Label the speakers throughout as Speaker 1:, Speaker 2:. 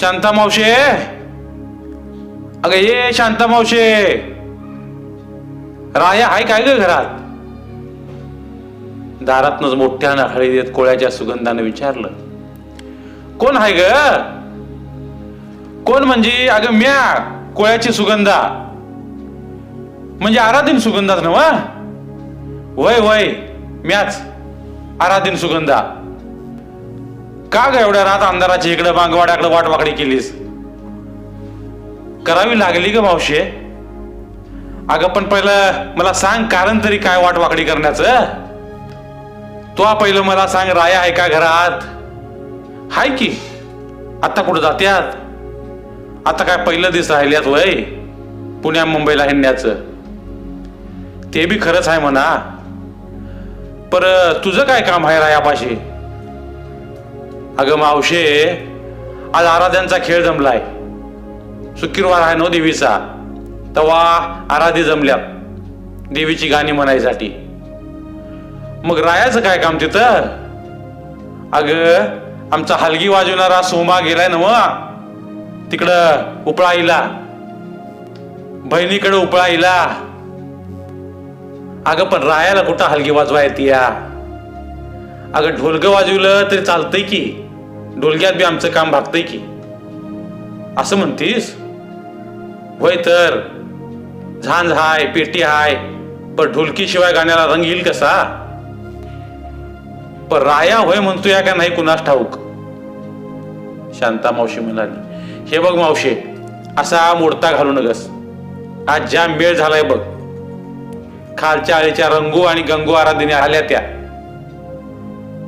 Speaker 1: शांता मावशे अगं ये शांता मावशे. राया हाय काय ग घरात? दारातनच मोठ्यानं हळी देत कोळ्याच्या सुगंधानं विचारलं. कोण हाय ग? कोण म्हणजे? अगं म्या कोळ्याची सुगंधा. म्हणजे आराधीन सुगंधाच ना वय वय म्याच आराधीन सुगंधा. का ग एवढ्या रात अंधाराची इकडं बांगवाड्याकडे वाटवाकडी केलीस? करावी लागली ग मावशे. अगं पण पहिलं मला सांग कारण तरी काय वाटवाकडी करण्याचं? तो पहिलं मला सांग राया आहे का घरात? हाय की? आता कुठं जात्यात? आता काय पहिलं दिवस राहिल्यात वय? पुण्या मुंबईला हिंडण्याचं. ते बी खरंच आहे म्हणा. पर तुझं काय काम आहे रायापाशी? अगं मावशे आज आराध्यांचा खेळ जमलाय. शुक्रवार आहे नो देवीचा. तवा आराधी जमल्या देवीची गाणी म्हणायसाठी. मग रायाचं काय काम तिथं? अग आमचा हलगी वाजवणारा सोमा गेलाय ना तिकडं उपळाईला. बहिणीकडे उपळाईला. अगं पण रायाला कुठं हलगी वाजवायती या अगं ढोलकं वाजवलं तरी चालतंय की. ढोलक्यात बी आमचं काम भागतंय की. असं म्हणतीस? होय तर. झांज हाय पेटी हाय पण ढोलकीशिवाय गाण्याला रंग येईल कसा? पण राया होय म्हणतो या का नाही कुणास ठाऊक? शांता मावशी म्हणाली हे बघ मावशे असा मोडता घालू नगस. आज ज्या मेळ झालाय बघ. खालच्या आळीच्या रंगू आणि गंगू आराधने आल्या त्या.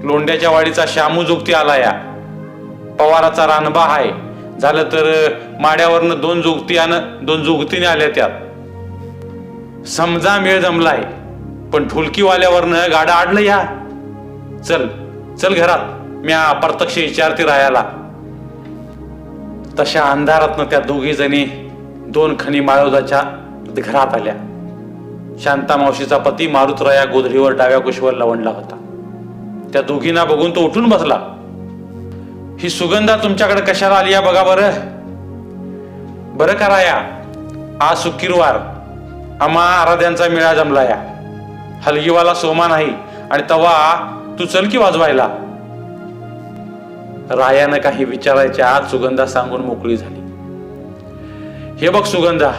Speaker 1: लोंड्याच्या वाडीचा श्यामू जोगती आला या पवाराचा रानबा हाय झालं तर माड्यावरनं दोन जुगती आणि दोन जुगतीने आल्या त्यात. समजा मेळ जमलाय पण ठुलकीवाल्यावरनं गाडा आडलं या. चल चल घरात म्या प्रत्यक्ष विचारते रायाला. तशा अंधारातनं त्या दोघी जणी दोन खनी माळोदाच्या घरात आल्या. शांता मावशीचा पती मारुतराया गोधडीवर डाव्या कुशीवर लवणला होता. त्या दोघींना बघून तो उठून बसला. ही सुगंधा तुमच्याकडे कशाला आली या बघा बरं. बरं कराया आज शुक्रवार आम्हा आराध्यांचा मेळा जमला या. हलगीवाला सोमा नाही आणि तवा तू चल की वाजवायला. रायानं काही विचारायच्या आज सुगंधा सांगून मोकळी झाली. हे बघ सुगंधा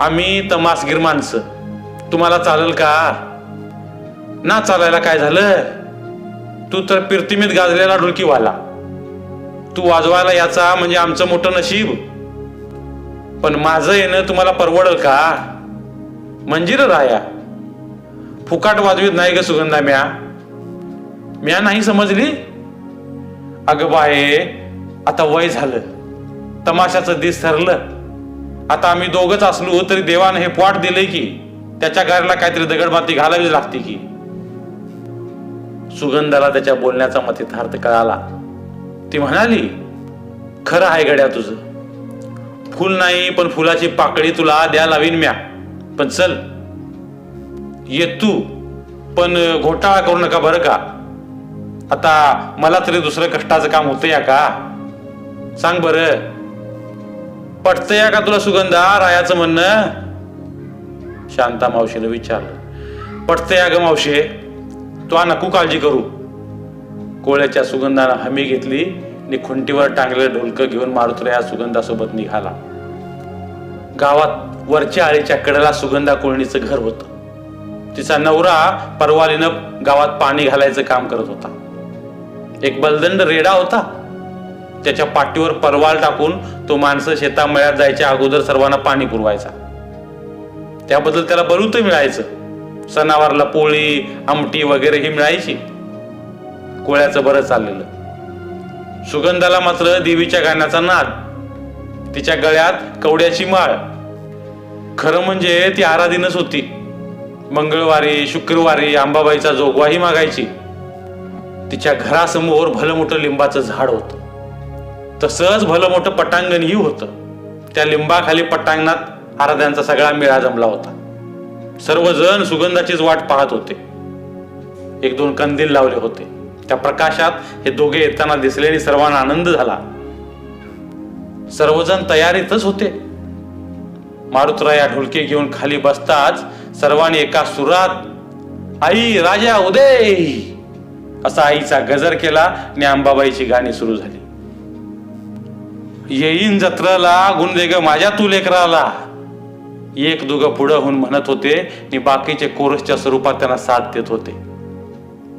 Speaker 1: आम्ही तमासगीर माणसं. तुम्हाला चालेल का? ना चालायला काय झालं? तू तर पिरतिमीत गाजलेला डुलकीवाला तू वाजवायला याचा म्हणजे आमचं मोठं नशीब. पण माझं येणं तुम्हाला परवडल का? म्हणजे राया. फुकाट वाजवीत नाही ग सुगंधा म्या. म्या नाही समजली? अगं बाये आता वय झालं. तमाशाचं दिस ठरलं. आता आम्ही दोघच असलो तरी देवानं हे पोट दिलंय की त्याच्या घराला काहीतरी दगडबाती घालावी लागते की. सुगंधाला त्याच्या बोलण्याचा मतितार्थ कळाला. ती म्हणाली खरं आहे गड्या तुझं. फुल नाही पण फुलाची पाकळी तुला द्या लावीन म्या. पण चल ये तू पण घोटाळा करू नका बरं का. आता मला तरी दुसरं कष्टाचं काम होतं या का? सांग बरं. पटतं या का तुला सुगंधा रायाचं म्हणणं? शांता मावशीनं विचारलं. पटतं या ग मावशे तू आ नको काळजी करू. कोळ्याच्या सुगंधानं हमी घेतली आणि खुंटीवर टांगलेलं ढोलकं घेऊन मारुतला या सुगंधासोबत निघाला. गावात वरच्या आळीच्या कडेला सुगंधा कोळणीचं घर होतं. तिचा नवरा परवालीनं गावात पाणी घालायचं काम करत होता. एक बलदंड रेडा होता. त्याच्या पाठीवर परवाल टाकून तो माणसं शेतामळ्यात जायच्या अगोदर सर्वांना पाणी पुरवायचा. त्याबद्दल त्याला बरुत मिळायचं. सणावारला पोळी आमटी वगैरे ही मिळायची. कोळ्याचं बरं चाललेलं. सुगंधाला मात्र देवीच्या गाण्याचा नाद. तिच्या गळ्यात कवड्याची माळ. खरं म्हणजे ती आराधीनच होती. मंगळवारी शुक्रवारी आंबाबाईचा जोगवाही मागायची. तिच्या घरासमोर भलं मोठं लिंबाचं झाड होतं. तसंच भलं मोठं पटांगणही होतं. त्या लिंबाखाली पटांगणात आराध्यांचा सगळा मेळा जमला होता. सर्वजण सुगंधाचीच वाट पाहत होते. एक दोन कंदील लावले होते. त्या प्रकाशात हे दोघे येताना दिसलेली सर्वांना आनंद झाला. सर्वजण तयारीतच होते. मारुतराया ढोलके घेऊन खाली बसताच सर्वांनी एका सुरात आई राजा उदय! असा आईचा गजर केला आणि अंबाबाईची गाणी सुरू झाली. येईन जत्राला गुणदे ग माझ्या तू लेकराला. एक दुग पुढं होऊन म्हणत होते आणि बाकीचे कोरसच्या स्वरूपात त्यांना साथ देत होते.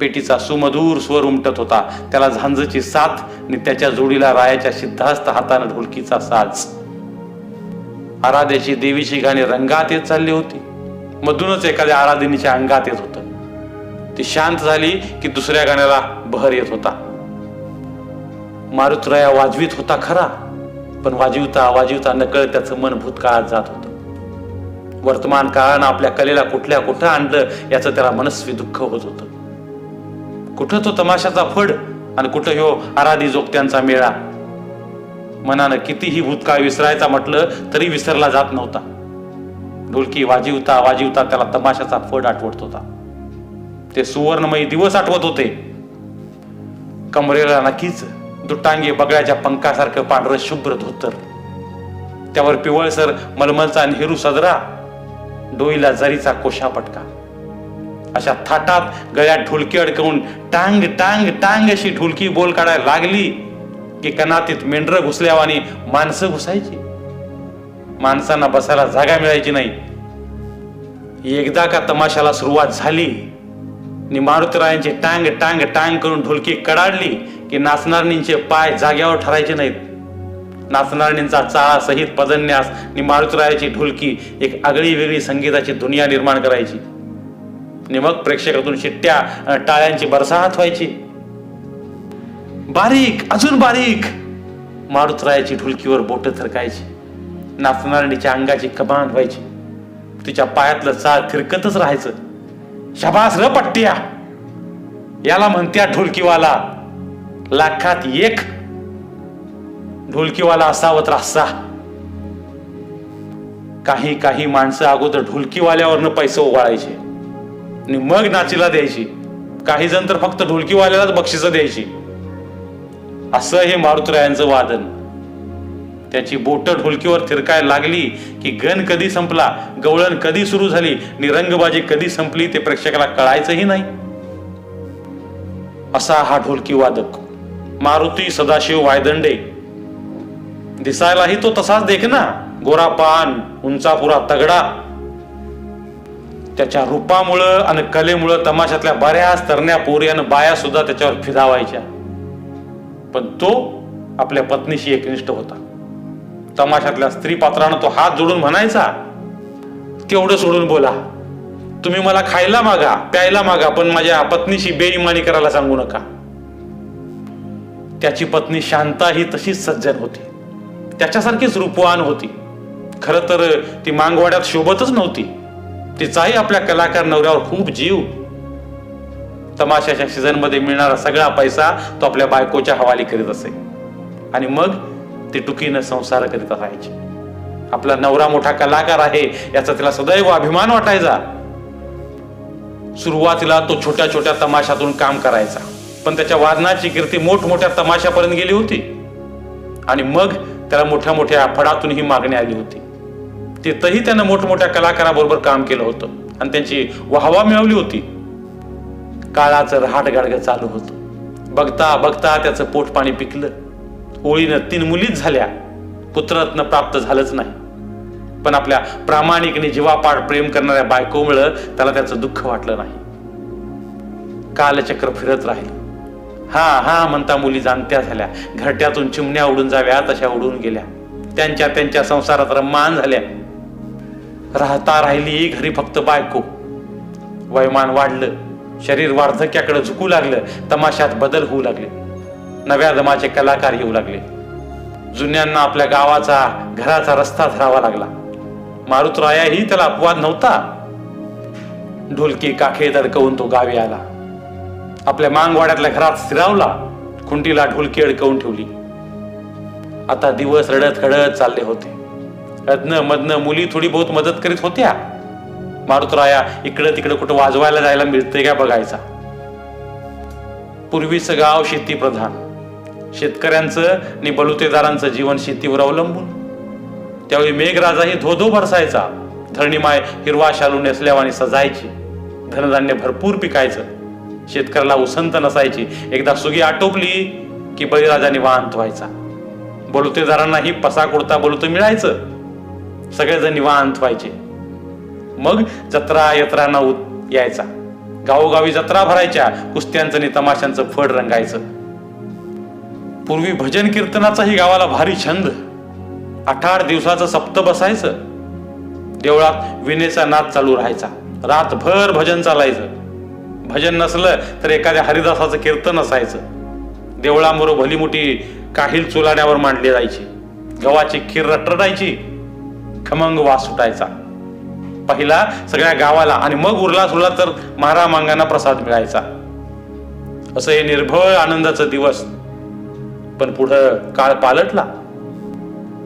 Speaker 1: पेटीचा सुमधूर स्वर उमटत होता. त्याला झांजची साथ आणि त्याच्या जोडीला रायाच्या सिद्धास्त हाताने ढोलकीचा साज. आराध्याची देवीची गाणी रंगात येत चालली होती. मधूनच एखाद्या आराधिनीच्या अंगात येत होतं. ती शांत झाली की दुसऱ्या गाण्याला बहर येत होता. मारुतराया वाजवीत होता खरा पण वाजवता वाजवता नकळत त्याचं मन भूतकाळात जात होतं. वर्तमान काळानं आपल्या कलेला कुठल्या कुठं आणलं याचं त्याला मनस्वी दुःख होत होतं. कुठं तो तमाशाचा फड आणि कुठं ह्यो आराधी जोगत्यांचा मेळा? मनानं कितीही भूतकाळ विसरायचा म्हटलं तरी विसरला जात नव्हता. ढोलकी वाजिवता वाजिवता त्याला तमाशाचा फड आठवत होता. ते सुवर्णमयी दिवस आठवत होते. कमरेला नक्कीच दुटांगे बगळ्याच्या पंखासारखं पांढरं शुभ्र धोतर. त्यावर पिवळसर मलमलचा नेहरू सदरा डोईला जरीचा कोशा पटका. अशा थाटात गळ्यात ढोलकी अडकवून टांग टांग टांग अशी ढोलकी बोल काढायला लागली की कनातीत मेंढर घुसल्यावानी माणसं घुसायची. माणसांना बसायला जागा मिळायची नाही. एकदा का तमाशाला सुरुवात झाली आणि मारुतीरायांची टांग टांग टांग करून ढोलकी कडाडली की नाचणारणींचे पाय जाग्यावर ठरायचे नाहीत. नाचणारणींचा चाळा सहित पदन्यास आणि मारुतीरायाची ढोलकी एक आगळी वेगळी संगीताची दुनिया निर्माण करायची. आणि मग प्रेक्षकातून शिट्ट्या टाळ्यांची बरसात व्हायची. बारीक अजून बारीक. मारुतरायाची ढुलकीवर बोट थरकायची. नाचणारणीच्या अंगाची कमान व्हायची. तिच्या पायातलं चाळ थिरकतच राहायचं. शबास र पट्ट्या. याला म्हणत्या ढोलकीवाला लाखात एक. ढोलकीवाला असावत रास्सा काही काही माणसं अगोदर ढोलकीवाल्यावरनं पैसे ओवाळायचे. आणि मग नाचीला द्यायची. काही जण तर फक्त ढोलकीवाल्यालाच बक्षिसं द्यायची. असं हे मारुतरायांचं वादन. त्याची बोट ढोलकीवर थिरकायला लागली की गण कधी संपला गवळण कधी सुरू झाली आणि रंगबाजी कधी संपली ते प्रेक्षकाला कळायचंही नाही. असा हा ढोलकी वादक. मारुती सदाशिव वायदंडे. दिसायलाही तो तसाच देख ना गोरा पान उंचापुरा तगडा. त्याच्या रूपामुळं आणि कलेमुळं तमाशातल्या बऱ्याच तरण्या पोरी बाया सुद्धा त्याच्यावर फिदावायच्या पण तो आपल्या पत्नीशी एकनिष्ठ होता. तमाशातल्या स्त्री पात्रानं तो हात जोडून म्हणायचा तेवढं सोडून बोला. तुम्ही मला खायला मागा प्यायला मागा पण माझ्या पत्नीशी बेईमानी करायला सांगू नका. त्याची पत्नी शांता ही तशीच सज्जन होती. त्याच्यासारखीच रूपवान होती. खरं तर ती मांगवाड्यात शोभतच नव्हती. तिचाही आपल्या कलाकार नवऱ्यावर खूप जीव. तमाशाच्या सीझनमध्ये मिळणारा सगळा पैसा तो आपल्या बायकोच्या हवाली करीत असे. आणि मग ती टुकीनं संसार करीत असायची आपला नवरा मोठा कलाकार आहे याचा तिला सदैव अभिमान वाटायचा. सुरुवातीला तो छोट्या छोट्या तमाशातून काम करायचा. पण त्याच्या वादनाची कीर्ती मोठमोठ्या तमाशापर्यंत गेली होती. आणि मग त्याला मोठ्या मोठ्या फडातून ही मागणी आली होती. तिथंही त्यानं मोठमोठ्या कलाकाराबरोबर काम केलं होतं. आणि त्यांची वाहवा मिळवली होती. काळाचं रहाट गाडगं चालू होतं. बघता बघता त्याचं पोट पाणी पिकलं. ओळीनं तीन मुलीच झाल्या. पुत्ररत्न प्राप्त झालंच नाही. पण आपल्या प्रामाणिकने जीवापाड प्रेम करणाऱ्या बायकोमुळं त्याला त्याचं दुःख वाटलं नाही. कालचक्र फिरत राहिलं. हा हा म्हणता मुली जाणत्या झाल्या. घरट्यातून चिमण्या उडून जाव्या तशा उडून गेल्या. त्यांच्या त्यांच्या संसारात रम्मान झाल्या. राहता राहिली घरी फक्त बायको. वयमान वाढलं शरीर वार्धक्याकडे झुकू लागलं तमाशात बदल होऊ लागले. नव्या दमाचे कलाकार येऊ लागले. जुन्यांना आपल्या गावाचा घराचा रस्ता धरावा लागला. मारुतरायाही त्याला अपवाद नव्हता. ढोलकी काखे अडकवून तो गावी आला. आपल्या मांगवाड्यातल्या घरात स्थिरावला. खुंटीला ढोलकी अडकवून ठेवली. आता दिवस रडत खडत चालले होते. अदन मधनं मुली थोडी बहुत मदत करीत होत्या. मारुतराया इकडं तिकडं कुठं वाजवायला जायला मिळतंय का बघायचा. पूर्वीचं गाव शेती प्रधान शेतकऱ्यांचं आणि बलुतेदारांचं जीवन शेतीवर अवलंबून. त्यावेळी मेघराजाही धोधो बरसायचा. धरणीमाय हिरवा शालू नेसल्यावानी सजायची. धनधान्य भरपूर पिकायचं. शेतकऱ्याला उसंत नसायची. एकदा सुगी आटोपली की बळीराजा निवांत व्हायचा बलुतेदारांनाही पसा कुडता बलुतं मिळायचं. सगळेजण निवांत व्हायचे. मग जत्रा यत्रांना नऊ यायचा. गावोगावी जत्रा भरायच्या कुस्त्यांचं आणि तमाशांचं फड रंगायचं. पूर्वी भजन कीर्तनाचाही गावाला भारी छंद. आठ आठ दिवसाचं सप्त बसायचं. देवळात विनेचा नाद चालू राहायचा. रातभर भजन चालायचं. भजन नसलं तर एखाद्या हरिदासाचं कीर्तन असायचं. देवळांबरोबर भली मोठी काहील चुलाण्यावर मांडली जायची. गव्हाची खीर रटरटायची. खमंग वास सुटायचा. पहिला सगळ्या गावाला आणि मग उरला सुरला तर महारा मांगांना प्रसाद मिळायचा. असं हे निर्भळ आनंदाचं दिवस. पण पुढं काळ पालटला.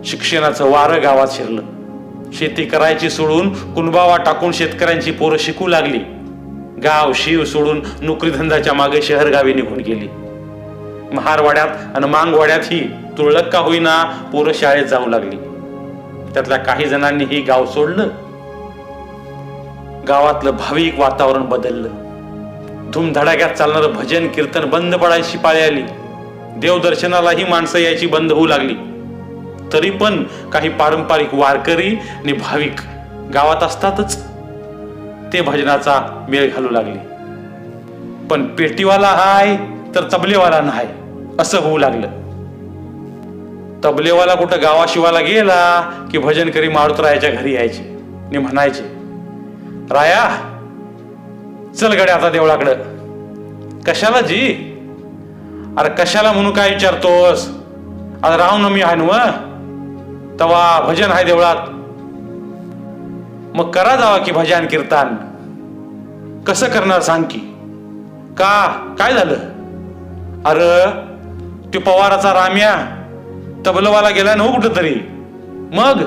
Speaker 1: शिक्षणाचं वारं गावात शिरलं. शेती करायची सोडून कुणबावा टाकून शेतकऱ्यांची पोरं शिकू लागली. गाव शिव सोडून नोकरीधंद्याच्या मागे शहर गावी निघून गेली. महारवाड्यात आणि मांगवाड्यात ही तुरळक का होईना पोरं शाळेत जाऊ लागली. त्यातल्या काही जणांनी ही गाव सोडलं. गावातलं भाविक वातावरण बदललं. धूमधडाक्यात चालणारं भजन कीर्तन बंद पडायची पाळी आली. देवदर्शनालाही माणसं यायची बंद होऊ लागली. तरी पण काही पारंपरिक वारकरी आणि भाविक गावात असतातच. ते भजनाचा मेळ घालू लागले. पण पेटीवाला हाय तर तबलेवाला नाही असं होऊ लागलं. तबलेवाला कुठं गावाशिवाला गेला की भजन करी मारुतरायाच्या घरी यायचे? आणि म्हणायचे राया चल गड्या आता देवळाकडं. कशाला जी? अरे कशाला म्हणून काय विचारतोस? आता रामनवमी आहे ना तवा भजन आहे देवळात. मग करा जावा की भजन कीर्तन. कसं करणार सांग की? का? काय झालं? अरे तू पवाराचा राम्या तबलवाला गेला ना हो कुठं तरी मग?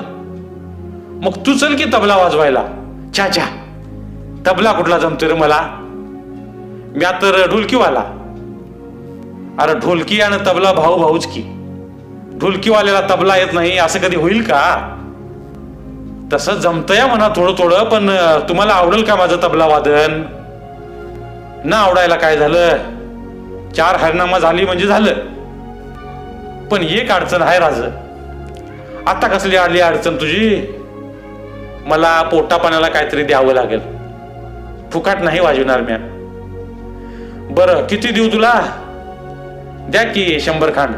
Speaker 1: मग तू चल की तबला वाजवायला. चा चा तबला कुठला जमतोय रे मला? म्या तर ढोलकीवाला. अरे ढोलकी आणि तबला भाऊ भाऊच की. ढोलकीवाल्याला तबला येत नाही असं कधी होईल का? तसं जमतंय म्हणा थोडं थोडं पण तुम्हाला आवडेल का माझं तबला वादन? ना आवडायला काय झालं? चार हरनामा झाली म्हणजे झालं. पण एक अडचण आहे राज. आता कसली आली अडचण तुझी? मला पोटापाण्याला काहीतरी द्यावं लागेल. फुकाट नाही वाजवणार म्या. बरं किती देऊ तुला? द्या की शंभर खांड.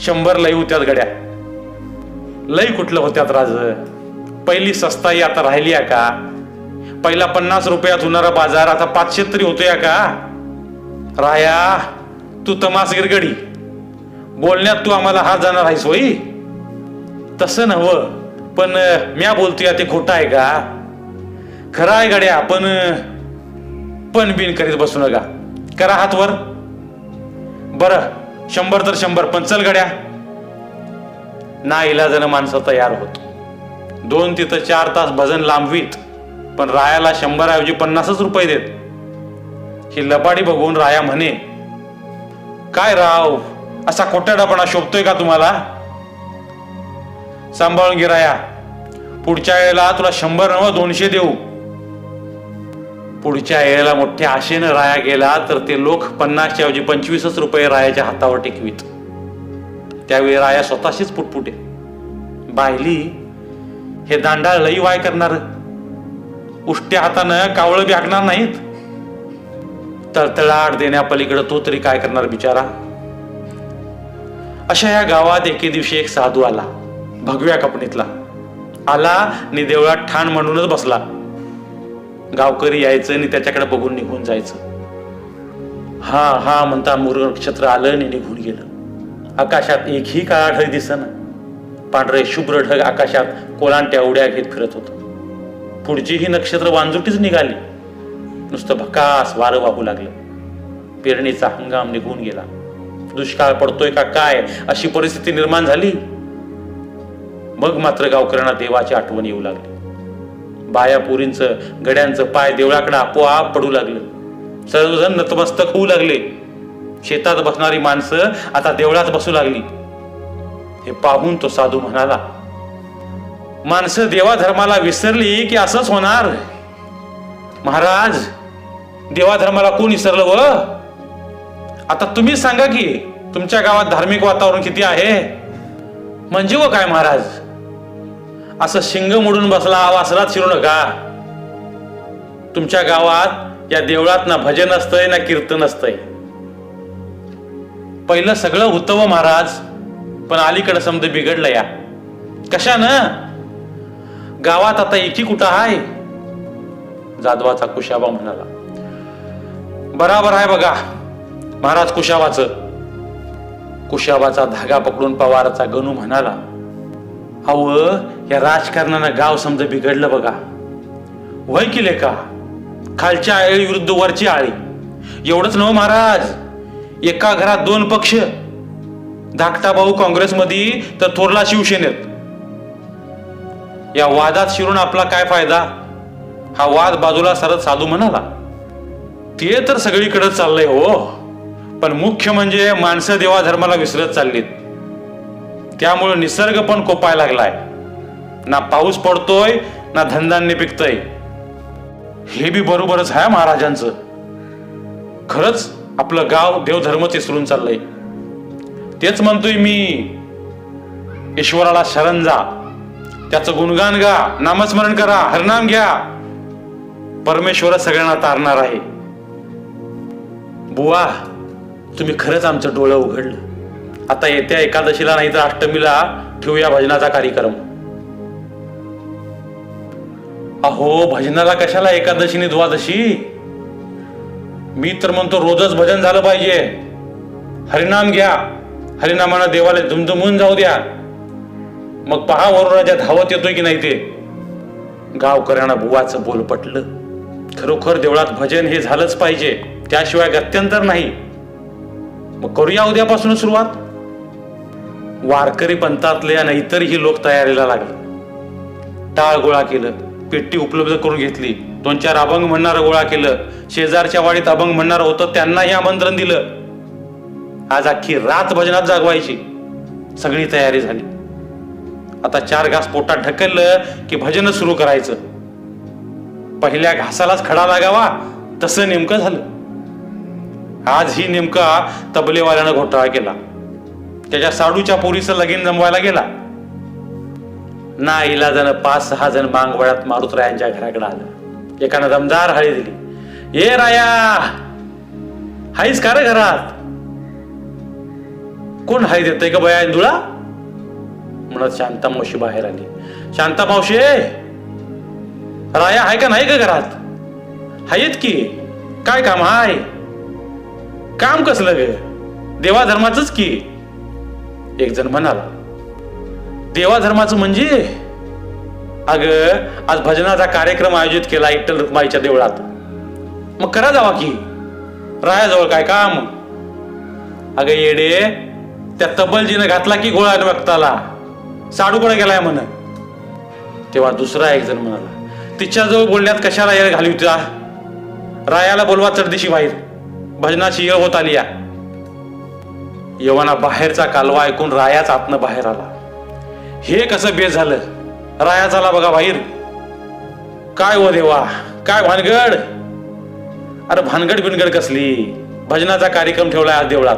Speaker 1: शंभर लई होत्यात गड्या. लई कुठलं होत्यात राज? पहिली सस्ताई आता राहिली आहे का? पहिला पन्नास रुपयात होणारा बाजार आता पाचशे तरी होतोय का? राया तू तमासगीर गडी. बोलण्यात तू आम्हाला हार जाणार आहेस होई? तसं नव पण म्या बोलतोय ते खोटं आहे का? खरं आहे गड्या पण पण बिन करीत बसू नका. करा हातवर बरं शंभर तर शंभर पण चल गड्या. ना इलाजानं माणसं तयार होत. दोन तिथं चार तास भजन लांबवीत पण रायाला शंभराऐवजी पन्नासच रुपये देत. ही लपाडी बघून राया म्हणे काय राव असा कोट्याडापणा शोभतोय का तुम्हाला? सांभाळून घे राया. पुढच्या वेळेला तुला शंभर नव दोनशे देऊ. पुढच्या वेळेला मोठ्या आशेनं राया गेला तर ते लोक पन्नासच्या ऐवजी पंचवीसच रुपये रायाच्या हातावर टेकवीत. त्यावेळी राया स्वतःशीच पुटपुटे. बायली हे दांडाळ लई वाय करणार? उष्ट्या हातानं कावळं बी नाहीत? तळतळाट देण्यापलीकडे तो तरी काय करणार बिचारा? अशा या गावात एके दिवशी एक साधू आला. भगव्या कपणीतला आला नि देवळात ठाण म्हणूनच बसला. गावकरी यायचं आणि त्याच्याकडे बघून निघून जायचं. हा हा म्हणता मुर नक्षत्र आलं आणि निघून गेलं. आकाशात एकही काळा ढग दिसना. पांढरे शुभ्र ढग आकाशात कोलांट्या उड्या घेत फिरत होत. पुढची ही नक्षत्र वांजुटीच निघाली. नुसतं भकास वारं वाहू लागलं. पेरणीचा हंगाम निघून गेला. दुष्काळ पडतोय का काय? अशी परिस्थिती निर्माण झाली. मग मात्र गावकऱ्यांना देवाची आठवण येऊ लागली. बायापुरींचं गड्यांचं पाय देवळाकडे आपोआप पडू लागलं. सर्वजण नतमस्तक होऊ लागले. शेतात बसणारी माणसं आता देवळात बसू लागली. हे पाहून तो साधू म्हणाला माणसं देवाधर्माला विसरली की असंच होणार? महाराज देवाधर्माला कोण विसरलं व? आता तुम्ही सांगा की तुमच्या गावात धार्मिक वातावरण किती आहे? म्हणजे व काय महाराज? असं शिंग मोडून बसला वासरात शिरू नका. तुमच्या गावात या देवळात ना भजन असतंय ना कीर्तन असतंय. पहिलं सगळं होतं व महाराज पण अलीकडे समज बिघडलं या. कशानं? गावात आता एकी कुठं आहे जाधवाचा कुशाबा म्हणाला. बराबर आहे बघा. महाराज कुशाबाचं. कुशाबाचा धागा पकडून पवाराचा गणू म्हणाला अव या राजकारणानं गाव समज बिघडलं बघा. वय केले का खालच्या आळी विरुद्ध वरची आळी. एवढंच नव महाराज? एका घरात दोन पक्ष. धाकटा भाऊ काँग्रेसमध्ये तर थोरला शिवसेनेत. या वादात शिरून आपला काय फायदा? हा वाद बाजूला सरत साधू म्हणाला. ते तर सगळीकडे चाललंय हो. पण मुख्य म्हणजे माणसं देवा धर्माला विसरत चाललीत. त्यामुळे निसर्ग पण कोपायला लागलाय. ना पाऊस पडतोय ना धंदांनी पिकतय. हे बी बरोबरच आहे महाराजांचं. खरंच आपलं गाव देवधर्मच विसरून चाललंय. तेच म्हणतोय मी. ईश्वराला शरण जा. त्याचं गुणगान गा. नामस्मरण करा. हरनाम घ्या. परमेश्वर सगळ्यांना तारणार आहे. बुवा. तुम्ही खरंच आमचं डोळं उघडलं. आता येत्या एकादशीला नाही तर अष्टमीला ठेवूया भजनाचा कार्यक्रम. अहो भजनाला कशाला एकादशी द्वादशी? मी तर म्हणतो रोजच भजन झालं पाहिजे. हरिनाम घ्या. हरिनामानं देवाला दुमदुमून जाऊ द्या. मग पहा वरुणाच्या धावत येतोय की नाही ते. गावकऱ्यांना बुवाचं बोल पटलं खरोखर देवळात भजन हे झालंच पाहिजे. त्याशिवाय गत्यंतर नाही. मग करूया उद्यापासून सुरुवात. वारकरी पंथातले आणि इतरही लोक तयारीला लागले. टाळ गोळा केलं पेटी उपलब्ध करून घेतली दोन चार अभंग म्हणणारं गोळा केलं शेजारच्या वाडीत अभंग म्हणणारं होतं त्यांनाही आमंत्रण दिलं. आज अख्खी रात भजनात जागवायची. सगळी तयारी झाली. आता चार घास पोटात ढकललं की भजन सुरू करायचं. पहिल्या घासालाच खडा लागावा तसं नेमकं झालं. आज ही नेमका तबलेवाल्यानं घोटाळा केला. त्याच्या साडूच्या पोरीचं लगीन जमवायला गेला. ना इलाजानं पाच सहा जण मांगवळ्यात मारुतरायांच्या घराकडे आलं. एकानं दमदार हळी दिली. ये राया! हाईस का रे घरात? कोण हाय देतय का बया इंदुळा? म्हणत शांता मावशी बाहेर आली. शांता मावशी राया हाय का नाही का घरात? हायत की? काय काम हाय? काम कसलं ग देवाधर्माचंच की. एक जण म्हणाला देवा धर्माचं म्हणजे? अग आज भजनाचा कार्यक्रम आयोजित केला इट्टल रुक्माईच्या देवळात. मग करा जावा की. रायाजवळ काय काम? अगं येडे त्या तब्बलजीनं घातला की गोळा बघताला साडूकडे गेलाय म्हण. तेव्हा दुसरा एक जण म्हणाला तिच्याजवळ बोलण्यात कशाला येळ घाली होती रायाला बोलवा चढदिशी बाहेर. भजनाची येळ होत आली या. यवना बाहेरचा कालवा ऐकून रायाच आतनं बाहेर आला. हे कसं बे झालं? राया झाला बघा बाहेर. काय व देवा? काय भानगड? अरे भानगड बिनगड कसली? भजनाचा कार्यक्रम ठेवलाय आज देवळात.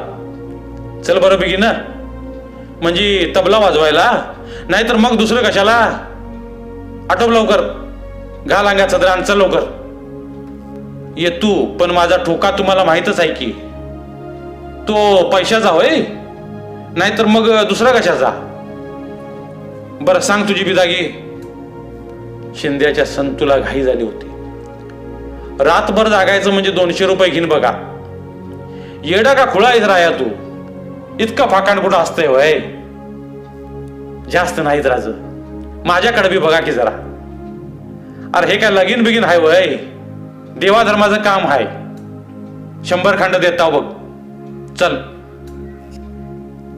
Speaker 1: चल बरं बिगी ना. म्हणजे तबला वाजवायला? नाहीतर मग दुसरं कशाला? आटोप लवकर. घाल अंगात सदरान चल लवकर. ये तू पण माझा ठोका तुम्हाला माहीतच आहे की. तो पैशाचा होय? नाहीतर मग दुसरा कशाचा? बरं सांग तुझी बिदागी. शिंद्याच्या संतूला घाई झाली होती. रातभर जागायचं म्हणजे दोनशे रुपये घेईन बघा. येडा का खुळा आहेस राया तू? इतका फाकाण कुठं असतंय वय जास्त नाहीत राज. माझ्याकडे बी बघा की जरा. अरे हे काय लगीन बिगीन हाय वय देवाधर्माचं काम आहे. शंभर खंड देता बघ. चल.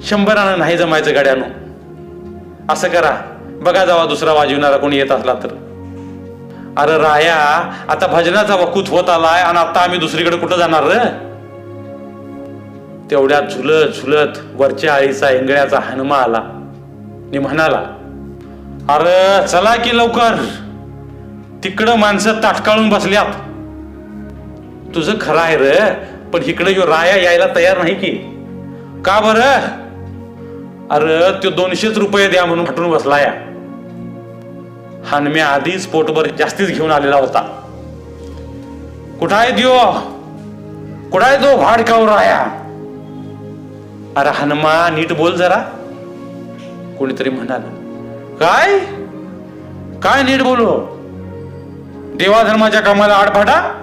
Speaker 1: शंभरानं नाही जमायचं गाड्यानं. असं करा. बघा जावा दुसरा वाजवणारा कोणी येत असला तर. अरे राया आता भजनाचा वकूत होत आलाय आणि आता आम्ही दुसरीकडे कुठं जाणार रे? तेवढ्यात झुलत झुलत वरच्या आळीचा इंगळ्याचा हनुमा आला. आणि म्हणाला अरे चला की लवकर. तिकडं माणसं ताटकाळून बसल्यात. तुझं खरं आहे र पण इकडे जो राया यायला तयार नाही की. का बर? अरे तो दोनशेच रुपये द्या म्हणून हटून बसलाय. हानम्या आधीच पोटभर जास्तीच घेऊन आलेला होता. कुठं आहे त्यो? कुठं आहे तो भाडकावर राया? अरे हनुमा नीट बोल जरा. कोणीतरी म्हणाल. काय? काय नीट बोलू? देवाधर्माच्या कामाला आडफाटा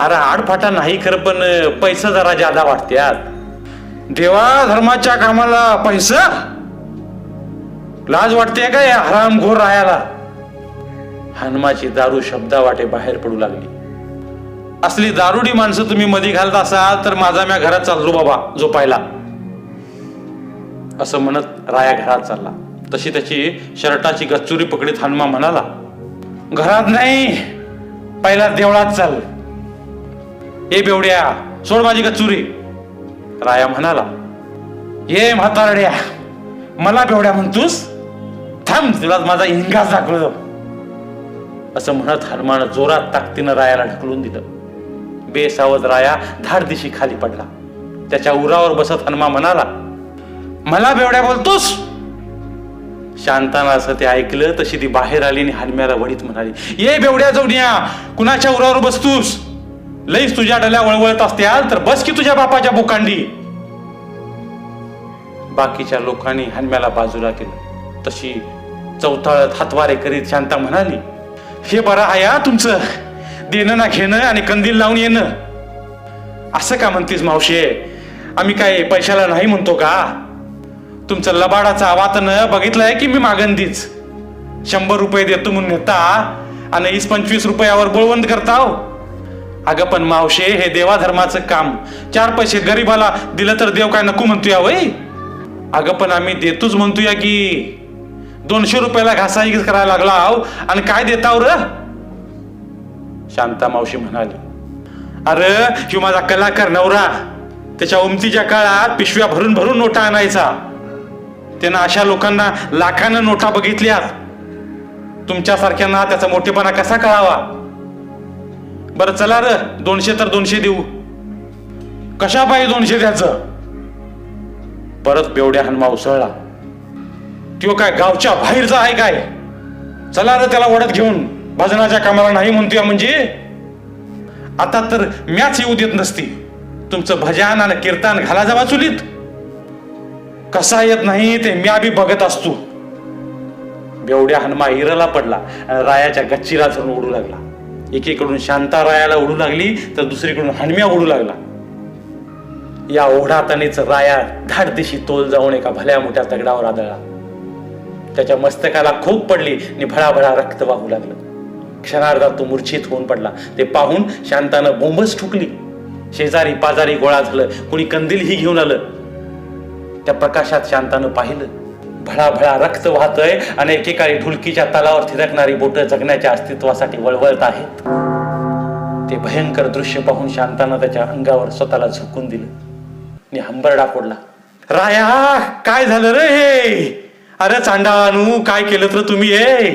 Speaker 1: अरे आडफाटा नाही खरं पण पैसा जरा जादा वाटत्यात देवा धर्माच्या कामाला पैसा? लाज वाटते का या हराम घोर राहायला हनुमाची दारू शब्दा वाटे बाहेर पडू लागली. असली दारुडी माणसं तुम्ही मध्ये घालत असाल तर माझा म्या घरात चाललो बाबा झोपायला. असं म्हणत राया घरात चालला. तशी त्याची शर्टाची गच्चुरी पकडीत हनुमा म्हणाला घरात नाही पहिला देवळात चाल. ए बेवड्या सोड माझी कचुरी. राया म्हणाला ये म्हातारड्या मला बेवड्या म्हणतोस? थांब तुला माझा इंगास दाखवतो असं म्हणत हनुमान जोरात ताकदीनं रायाला ढकलून दिलं. बेसावध राया धाड दिशी खाली पडला. त्याच्या उरावर बसत हनुमा म्हणाला मला बेवड्या बोलतोस? शांताना असं ते ऐकलं तशी ती बाहेर आली आणि हनुम्याला वडीत म्हणाली ये बेवड्या जोडण्या कुणाच्या उरावर बसतूस? लईच तुझ्या डल्या वळवळत असत्याल तर बस की तुझ्या बापाच्या बुकांडी. बाकीच्या लोकांनी हनुम्याला बाजूला केलं. तशी चौथाळत हातवारे करीत शांता म्हणाली हे बरं आया तुमचं. देणं ना घेणं आणि कंदील लावून येणं. असं का म्हणतीस मावशे? आम्ही काय पैशाला नाही म्हणतो का? तुमचं लबाडाचं आवातनं बघितलंय की मी मागंदीच? शंभर रुपये देतो म्हणून नेता आणि वीस पंचवीस रुपयावर बळवंत करताव? अगं पण मावशे हे देवाधर्माचं काम. चार पैसे गरीबाला दिलं तर देव काय नको म्हणतोय वय? अगं पण आम्ही देतोच म्हणतोय की दोनशे रुपयाला घासाई करायला लागला आहो आणि काय देताव र? शांता मावशी म्हणाली अरे ह्यो माझा कलाकार नवरा त्याच्या उमतीच्या काळात पिशव्या भरून भरून नोटा आणायचा. त्यानं अशा लोकांना लाखानं नोटा बघितल्यात. तुमच्यासारख्यांना त्याचा मोठेपणा कसा कळावा? बरं चला र. दोनशे तर दोनशे देऊ. कशा पाहिजे दोनशे द्याचं परत बेवड्या हनुमा उसळला. तो काय गावच्या बाहेरचा आहे काय? चला र त्याला ओढत घेऊन. भजनाच्या कामाला नाही म्हणतोय म्हणजे? आता तर म्याच येऊ देत नसती. तुमचं भजन आणि कीर्तन घाला जावा चुलीत. कसा येत नाही ते म्या बी बघत असतो. बेवड्या हनुमा हिरला पडला आणि रायाच्या गच्चीला धरून उडू लागला. एकीकडून शांतारायाला उडू लागली तर दुसरीकडून हनम्या उडू लागला. या ओढातनेच राया धाड दिशी तोल जाऊन एका भल्या मोठ्या दगडावर आदळला. त्याच्या मस्तकाला खूप पडली आणि भळाभळा रक्त वाहू लागलं. क्षणार्धात तो मूर्छित होऊन पडला. ते पाहून शांतानं बोंबच ठुकली. शेजारी पाजारी गोळा झालं. कुणी कंदीलही घेऊन आलं. त्या प्रकाशात शांतानं पाहिलं. भळाभळा रक्त वाहतय आणि एकेकाळी ढुलकीच्या तालावर थिरकणारी बोट जगण्याच्या अस्तित्वासाठी वळवळत आहेत. ते भयंकर दृश्य पाहून शांतानं त्याच्या अंगावर स्वतःला झुकून दिलं. आणि हंबरडा फोडला. राया काय झालं रे हे? अरे चांडानू काय केलं तर तुम्ही हे?